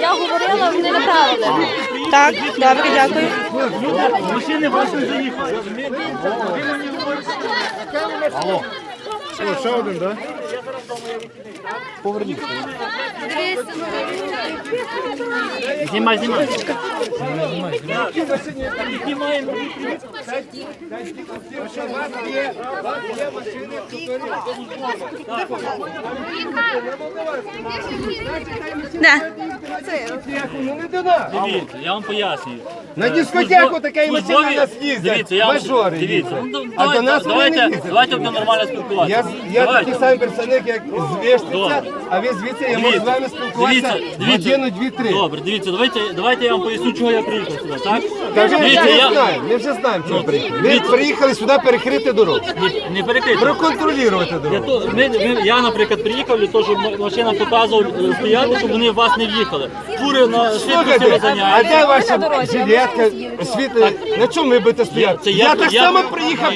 Я говорила, вони направили. Так, добре, дякую. Машини ваші заїхали. О, ще один, так? Знімай, знімай. Ну. Дивіться, я вам пояснюю. На дискотеку така машина Службові- на нас їздять. Дивіться, я вам Мажори дивіться. їздять. Ну, А до нас вони не давайте, їздять. давайте будемо нормально спілкуватися. Я, Давайте. такий самий представник, як з Добре. а ви звідси я можу з вами спілкуватися годину, дві-три. Добре, дивіться, давайте, давайте я вам поясню, чого я приїхав сюди, так? Та вже ми Дивіться, вже я знаємо, ми вже знаємо, чого приїхали. Ви дивіться. приїхали сюди перекрити дорогу, не, не перекрити. проконтролювати Я, дорогу. то, ми, ми, я, наприклад, приїхав для того, щоб м- машина показувала е, стояти, щоб вони в вас не в'їхали. Фури на швидкості Слухайте, а розганяють. де ваша жилетка, світло? На чому ви будете стояти? Я так само приїхав.